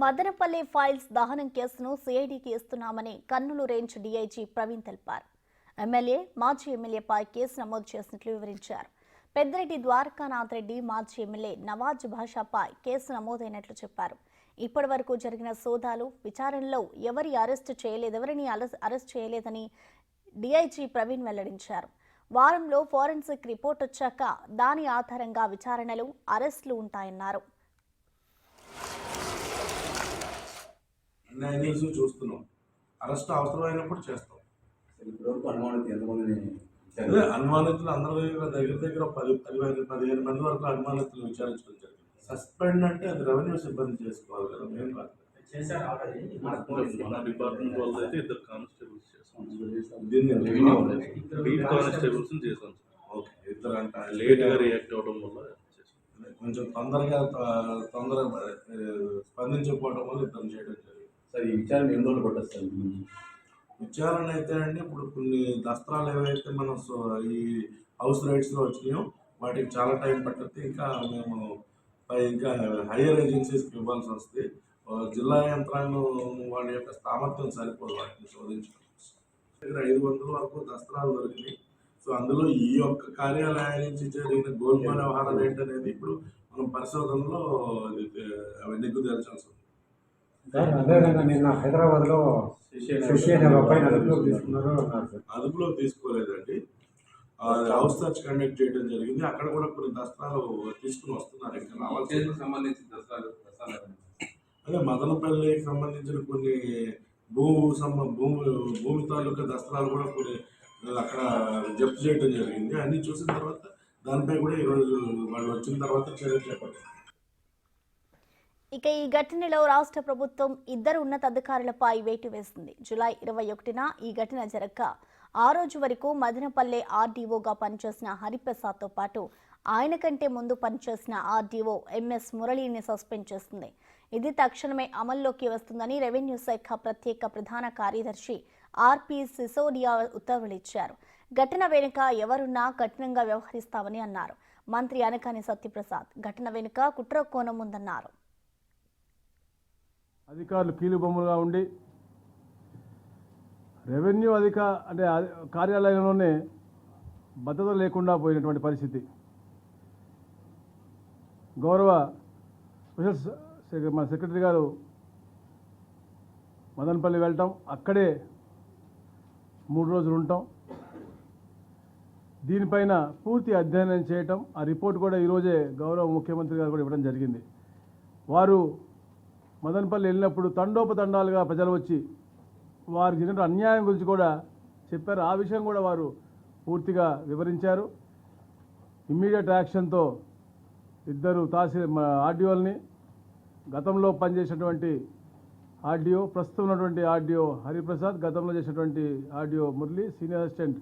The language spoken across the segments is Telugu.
మదనపల్లి ఫైల్స్ దహనం కేసును సిఐడికి ఇస్తున్నామని కర్నూలు రేంజ్ డీఐజీ ప్రవీణ్ తెలిపారు. ఎమ్మెల్యే మాజీ ఎమ్మెల్యేపై కేసు నమోదు చేసినట్లు వివరించారు. పెద్దిరెడ్డి ద్వారకానాథ్ రెడ్డి మాజీ ఎమ్మెల్యే నవాజ్ భాషాపై కేసు నమోదైనట్లు చెప్పారు. ఇప్పటి వరకు జరిగిన సోదాలు విచారణలో ఎవరి అరెస్టు చేయలేదు ఎవరిని అరెస్- అరెస్ట్ చేయలేదని డీఐజీ ప్రవీణ్ వెల్లడించారు. వారంలో ఫోరెన్సిక్ రిపోర్ట్ వచ్చాక దాని ఆధారంగా విచారణలు అరెస్టులు ఉంటాయన్నారు. యాంగిల్స్ చూస్తున్నాం. అరెస్ట్ అవసరమైనప్పుడు చేస్తాం? అదే అనుమానితులు అందరి దగ్గర దగ్గర పది పదిహేను పదిహేను మంది వరకు అనుమానితులు విచారించడం జరిగింది. సస్పెండ్ అంటే అది రెవెన్యూ సిబ్బంది చేసుకోవాలి కదా మేము కాదు. చేశారు ఆల్రెడీ. మన డిపార్ట్మెంట్ వాళ్ళు అయితే ఇద్దరు కానిస్టేబుల్స్ చేసాం దీన్ని రెవెన్యూ వాళ్ళు. బీట్ కానిస్టేబుల్స్ చేసాం ఓకే ఇద్దరు అంటే లేట్గా రియాక్ట్ అవడం వల్ల కొంచెం తొందరగా తొందరగా స్పందించకపోవడం వల్ల ఇద్దరు చేయడం జరిగింది. సార్ ఈ విచారణ ఎన్ని రోజులు పట్టదు సార్ విచారణ అయితే అండి ఇప్పుడు కొన్ని దస్త్రాలు ఏవైతే మనం సో- ఈ హౌస్ రైట్స్లో వచ్చినాయో వాటికి చాలా టైం పట్టుద్ది ఇంకా మేము ఇంకా హయ్యర్ ఏజెన్సీస్కి ఇవ్వాల్సి వస్తుంది జిల్లా యంత్రాంగం వాళ్ళ యొక్క సామర్థ్యం సరిపోదు వాటిని శోధించుకోవచ్చు దగ్గర ఐదు వందల వరకు దస్త్రాలు దొరికినాయి. సో అందులో ఈ యొక్క కార్యాలయం నుంచి జరిగిన గోల్మాల వ్యవహారాలు ఏంటనేది ఇప్పుడు మనం పరిశోధనలో అవన్నీ అవి తేల్చాల్సి ఉంది సార్ అదేవిధంగా నిన్న హైదరాబాద్లో శశి అనే అబ్బాయిని అదుపులోకి తీసుకున్నారు అన్నారు సార్. అదుపులో తీసుకోలేదండి. ఆ, హౌస్ సర్చ్ కండక్ట్ చేయడం జరిగింది. అక్కడ కూడా కొన్ని దస్త్రాలు తీసుకుని వస్తున్నారు. ఇంకా సంబంధించిన అదే మదనపల్లికి సంబంధించిన కొన్ని భూ సంబ భూమి భూమి తాలూకా దస్త్రాలు కూడా కొన్ని అక్కడ జప్తు చేయడం జరిగింది. అన్ని చూసిన తర్వాత దానిపై కూడా ఈరోజు వాళ్ళు వచ్చిన తర్వాత చర్యలు చేపట్టారు. ఇక ఈ ఘటనలో రాష్ట్ర ప్రభుత్వం ఇద్దరు ఉన్నతాధికారులపై వేటు వేసింది. జూలై ఇరవై ఒకటిన ఈ ఘటన జరగక ఆ రోజు వరకు మదనపల్లె ఆర్డీఓగా పనిచేసిన హరిప్రసాద్తో పాటు ఆయన కంటే ముందు పనిచేసిన ఆర్డీఓ ఎంఎస్ మురళిని సస్పెండ్ చేస్తుంది ఇది తక్షణమే అమల్లోకి వస్తుందని రెవెన్యూ శాఖ ప్రత్యేక ప్రధాన కార్యదర్శి ఆర్పి సిసోడియా ఉత్తర్వులిచ్చారు ఘటన వెనుక ఎవరున్నా కఠినంగా వ్యవహరిస్తామని అన్నారు. మంత్రి అనకాని సత్యప్రసాద్ ఘటన వెనుక కుట్ర కోణం ఉందన్నారు. అధికారులు కీలుబొమ్మలుగా ఉండి రెవెన్యూ అధిక అంటే కార్యాలయంలోనే భద్రత లేకుండా పోయినటువంటి పరిస్థితి. గౌరవ స్పెషల్ మన సెక్రటరీ గారు మదనపల్లి వెళ్ళటం అక్కడే మూడు రోజులు ఉంటాం. దీనిపైన పూర్తి అధ్యయనం చేయటం. ఆ రిపోర్ట్ కూడా ఈరోజే గౌరవ ముఖ్యమంత్రి గారు కూడా ఇవ్వడం జరిగింది. వారు మదనపల్లి వెళ్ళినప్పుడు తండోపతండాలుగా ప్రజలు వచ్చి వారికి జరిగిన అన్యాయం గురించి కూడా చెప్పారు. ఆ విషయం కూడా వారు పూర్తిగా వివరించారు. ఇమ్మీడియట్ యాక్షన్తో ఇద్దరు తహసీల్ ఆర్డీఓల్ని గతంలో పనిచేసినటువంటి ఆర్డీఓ ప్రస్తుతం ఉన్నటువంటి ఆర్డీఓ హరిప్రసాద్ గతంలో చేసినటువంటి ఆర్డీఓ మురళి సీనియర్ అసిస్టెంట్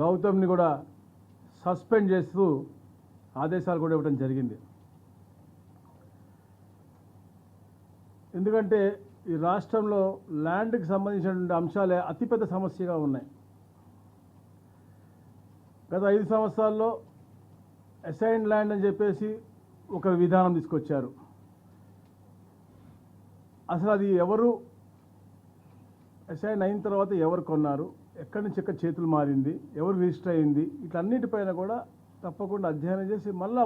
గౌతమ్ని కూడా సస్పెండ్ చేస్తూ ఆదేశాలు కూడా ఇవ్వడం జరిగింది. ఎందుకంటే ఈ రాష్ట్రంలో ల్యాండ్కి సంబంధించినటువంటి అంశాలే అతిపెద్ద సమస్యగా ఉన్నాయి. గత ఐదు సంవత్సరాల్లో అసైన్ ల్యాండ్ అని చెప్పేసి ఒక విధానం తీసుకొచ్చారు. అసలు అది ఎవరు? అసైన్ అయిన తర్వాత ఎవరు కొన్నారు? ఎక్కడి నుంచి ఎక్కడ చేతులు మారింది? ఎవరు రిజిస్టర్ అయింది ఇట్లన్నిటిపైన కూడా తప్పకుండా అధ్యయనం చేసి మళ్ళా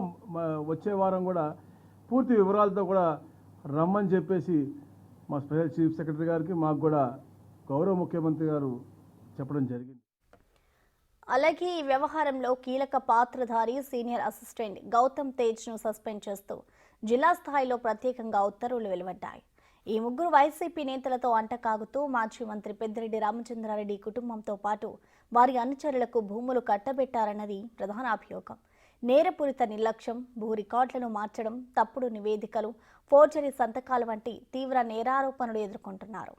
వచ్చే వారం కూడా పూర్తి వివరాలతో కూడా రమ్మని చెప్పేసి మా స్పెషల్ చీఫ్ సెక్రటరీ గారికి మాకు కూడా గౌరవ ముఖ్యమంత్రి గారు చెప్పడం జరిగింది. అలాగే ఈ వ్యవహారంలో కీలక పాత్రధారి సీనియర్ అసిస్టెంట్ గౌతమ్ తేజ్ను సస్పెండ్ చేస్తూ జిల్లా స్థాయిలో ప్రత్యేకంగా ఉత్తర్వులు వెలువడ్డాయి. ఈ ముగ్గురు వైసీపీ నేతలతో అంటకాగుతూ మాజీ మంత్రి పెద్దిరెడ్డి రామచంద్రారెడ్డి కుటుంబంతో పాటు వారి అనుచరులకు భూములు కట్టబెట్టారన్నది ప్రధాన అభియోగం. నేరపూరిత నిర్లక్ష్యం భూ రికార్డులను మార్చడం తప్పుడు నివేదికలు ఫోర్జరీ సంతకాలు వంటి తీవ్ర నేరారోపణలు ఎదుర్కొంటున్నారు.